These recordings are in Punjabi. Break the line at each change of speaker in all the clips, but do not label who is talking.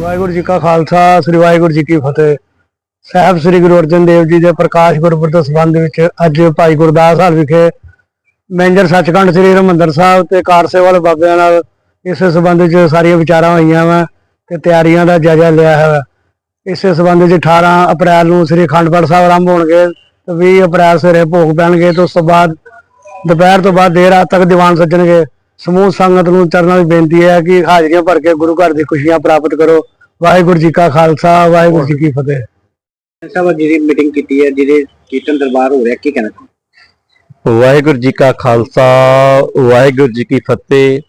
ਵਾਹਿਗੁਰੂ ਜੀ ਕਾ ਖਾਲਸਾ, ਸ੍ਰੀ ਵਾਹਿਗੁਰੂ ਜੀ ਕੀ ਫਤਿਹ। ਸਾਹਿਬ ਸ੍ਰੀ ਗੁਰੂ ਅਰਜਨ ਦੇਵ ਜੀ ਦੇ ਪ੍ਰਕਾਸ਼ ਗੁਰਪੁਰਬ ਦੇ ਸੰਬੰਧ ਵਿੱਚ ਅੱਜ ਭਾਈ ਗੁਰਦਾਸ ਹਾਲ ਵਿਖੇ ਮੈਨੇਜਰ ਸੱਚਖੰਡ ਸ੍ਰੀ ਹਰਿਮੰਦਰ ਸਾਹਿਬ ਤੇ ਕਾਰ ਸੇਵਾ ਵਾਲੇ ਬਾਬਿਆਂ ਨਾਲ ਇਸ ਸੰਬੰਧ ਵਿੱਚ ਸਾਰੀਆਂ ਵਿਚਾਰਾਂ ਹੋਈਆਂ ਵਾ ਤੇ ਤਿਆਰੀਆਂ ਦਾ ਜਾਇਜ਼ਾ ਲਿਆ ਹੈ। ਇਸੇ ਸੰਬੰਧ ਵਿੱਚ 18 ਅਪ੍ਰੈਲ ਨੂੰ ਸ੍ਰੀ ਅਖੰਡ ਪਾਠ ਸਾਹਿਬ ਆਰੰਭ ਹੋਣਗੇ ਤੇ 20 ਅਪ੍ਰੈਲ ਸਵੇਰੇ ਭੋਗ ਪੈਣਗੇ ਤੇ ਉਸ ਤੋਂ ਬਾਅਦ ਦੁਪਹਿਰ ਤੋਂ ਬਾਅਦ ਦੇਰ ਰਾਤ ਤੱਕ ਦੀਵਾਨ ਸੱਜਣਗੇ। ਸਮੂਹ ਸੰਗਤ ਨੂੰ ਚਰਨਾਂ ਦੀ ਬੇਨਤੀ ਹੈ ਕਿ ਹਾਜ਼ਰੀਆਂ ਭਰ ਕੇ ਗੁਰੂ ਘਰ ਦੀ ਖੁਸ਼ੀਆਂ ਪ੍ਰਾਪਤ ਕਰੋ। ਵਾਹਿਗੁਰੂ ਜੀ ਕਾ ਖਾਲਸਾ ਵਾਹਿਗੁਰੂ ਜੀ ਕੀ ਫਤਿਹ।
ਸਾਹਿਬ ਜਿਹੜੀ ਮੀਟਿੰਗ ਕੀਤੀ ਹੈ ਜਿਹਦੇ ਕੀਰਤਨ ਦਰਬਾਰ ਹੋ ਰਿਹਾ ਕੀ ਕਹਿਣਾ ਚਾਹੁੰਦੇ
ਵਾਹਿਗੁਰੂ ਜੀ ਕਾ ਖਾਲਸਾ ਵਾਹਿਗੁਰੂ ਜੀ ਕੀ ਫਤਿਹ।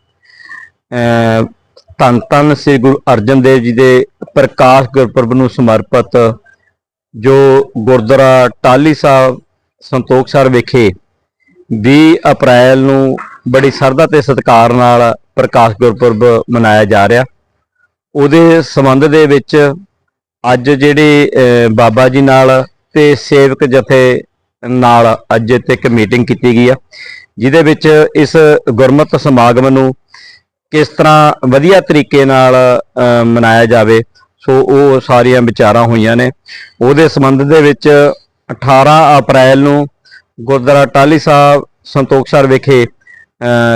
ਧੰਨ ਧੰਨ ਸ੍ਰੀ ਗੁਰੂ ਅਰਜਨ ਦੇਵ ਜੀ ਦੇ ਪ੍ਰਕਾਸ਼ ਗੁਰਪੁਰਬ ਨੂੰ ਸਮਰਪਿਤ ਜੋ ਗੁਰਦੁਆਰਾ ਟਾਲੀ ਸਾਹਿਬ ਸੰਤੋਖਸਰ ਵਿਖੇ 20 ਅਪ੍ਰੈਲ ਨੂੰ ਬੜੀ ਸਰਦਾ ਤੇ ਸਤਿਕਾਰ ਨਾਲ ਪ੍ਰਕਾਸ਼ ਗੁਰਪੁਰਬ ਮਨਾਇਆ ਜਾ ਰਿਹਾ। ਉਹਦੇ ਸੰਬੰਧ ਦੇ ਵਿੱਚ ਅੱਜ ਜਿਹੜੇ ਬਾਬਾ ਜੀ ਨਾਲ ਤੇ ਸੇਵਕ ਜਥੇ ਨਾਲ ਅੱਜ ਇੱਥੇ ਇੱਕ ਮੀਟਿੰਗ ਕੀਤੀ ਗਈ ਆ, ਜਿਹਦੇ ਵਿੱਚ ਇਸ ਗੁਰਮਤਿ ਸਮਾਗਮ ਨੂੰ ਕਿਸ ਤਰ੍ਹਾਂ ਵਧੀਆ ਤਰੀਕੇ ਨਾਲ ਮਨਾਇਆ ਜਾਵੇ, ਸੋ ਉਹ ਸਾਰੀਆਂ ਵਿਚਾਰਾਂ ਹੋਈਆਂ ਨੇ। ਉਹਦੇ ਸੰਬੰਧ ਦੇ ਵਿੱਚ 18 ਅਪ੍ਰੈਲ ਨੂੰ ਗੁਰਦੁਆਰਾ ਟਾਲੀ ਸਾਹਿਬ ਸੰਤੋਖਸਰ ਵਿਖੇ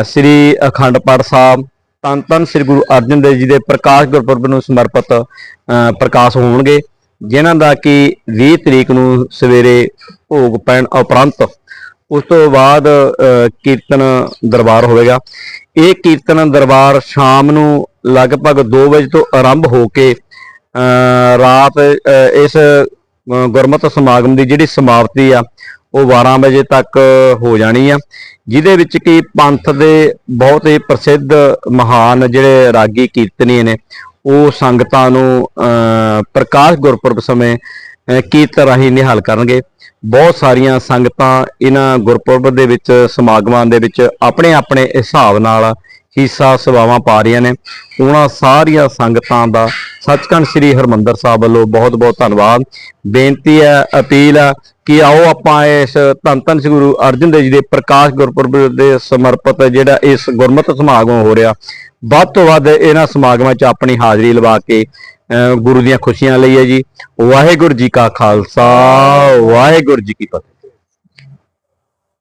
ਸ੍ਰੀ ਅਖੰਡ ਪਾਠ ਸਾਹਿਬ ਧੰਨ ਧੰਨ ਸ੍ਰੀ ਗੁਰੂ ਅਰਜਨ ਦੇਵ ਜੀ ਦੇ ਪ੍ਰਕਾਸ਼ ਗੁਰਪੁਰਬ ਨੂੰ ਸਮਰਪਿਤ ਅਹ, ਪ੍ਰਕਾਸ਼ ਹੋਣਗੇ ਜਿਨ੍ਹਾਂ ਦਾ ਕਿ 20 ਤਰੀਕ ਨੂੰ ਸਵੇਰੇ ਭੋਗ ਪੈਣ ਉਪਰੰਤ ਉਸ ਤੋਂ ਬਾਅਦ ਅਹ, ਕੀਰਤਨ ਦਰਬਾਰ ਹੋਵੇਗਾ। ਇਹ ਕੀਰਤਨ ਦਰਬਾਰ ਸ਼ਾਮ ਨੂੰ ਲਗਭਗ 2 ਵਜੇ ਤੋਂ ਆਰੰਭ ਹੋ ਕੇ ਅਹ, ਰਾਤ ਅਹ, ਇਸ ਗੁਰਮਤਿ ਸਮਾਗਮ ਦੀ ਜਿਹੜੀ ਸਮਾਪਤੀ ਆ ਉਹ 12 ਵਜੇ ਤੱਕ ਹੋ ਜਾਣੀ ਆ। ਜਿਹਦੇ ਵਿੱਚ ਕਿ ਪੰਥ ਦੇ ਬਹੁਤ ਹੀ ਪ੍ਰਸਿੱਧ ਮਹਾਨ ਜਿਹੜੇ ਰਾਗੀ ਕੀਰਤਨੀ ਨੇ ਉਹ ਸੰਗਤਾਂ ਨੂੰ ਅਹ, ਪ੍ਰਕਾਸ਼ ਗੁਰਪੁਰਬ ਸਮੇਂ ਕੀਰਤਨ ਰਾਹੀਂ ਨਿਹਾਲ ਕਰਨਗੇ। ਬਹੁਤ ਸਾਰੀਆਂ ਸੰਗਤਾਂ ਇਹਨਾਂ ਗੁਰਪੁਰਬ ਦੇ ਵਿੱਚ ਸਮਾਗਮਾਂ ਦੇ ਵਿੱਚ ਆਪਣੇ ਆਪਣੇ ਹਿਸਾਬ ਨਾਲ ਹਿੱਸਾ ਸੇਵਾਵਾਂ ਪਾ ਰਹੀਆਂ ਨੇ। ਉਹਨਾਂ ਸਾਰੀਆਂ ਸੰਗਤਾਂ ਦਾ ਸੱਚਖੰਡ ਸ੍ਰੀ ਹਰਮੰਦਰ ਸਾਹਿਬ ਵੱਲੋਂ ਬਹੁਤ ਬਹੁਤ ਧੰਨਵਾਦ। ਬੇਨਤੀ ਹੈ, ਅਪੀਲ ਹੈ ਕਿ ਆਓ ਆਪਾਂ ਇਸ ਧੰਨ ਧੰਨ ਸ੍ਰੀ ਗੁਰੂ ਅਰਜਨ ਦੇਵ ਜੀ ਦੇ ਪ੍ਰਕਾਸ਼ ਗੁਰਪੁਰਬ ਦੇ ਸਮਰਪਿਤ ਜਿਹੜਾ ਇਸ ਗੁਰਮਤਿ ਸਮਾਗਮ ਹੋ ਰਿਹਾ, ਵੱਧ ਤੋਂ ਵੱਧ ਇਹਨਾਂ ਸਮਾਗਮਾਂ 'ਚ ਆਪਣੀ ਹਾਜ਼ਰੀ ਲਵਾ ਕੇ, ਅਹ ਗੁਰੂ ਦੀਆਂ ਖੁਸ਼ੀਆਂ ਲਈਏ ਜੀ। ਵਾਹਿਗੁਰੂ ਜੀ ਕਾ ਖਾਲਸਾ, ਵਾਹਿਗੁਰੂ ਜੀ ਕੀ ਫਤਿਹ।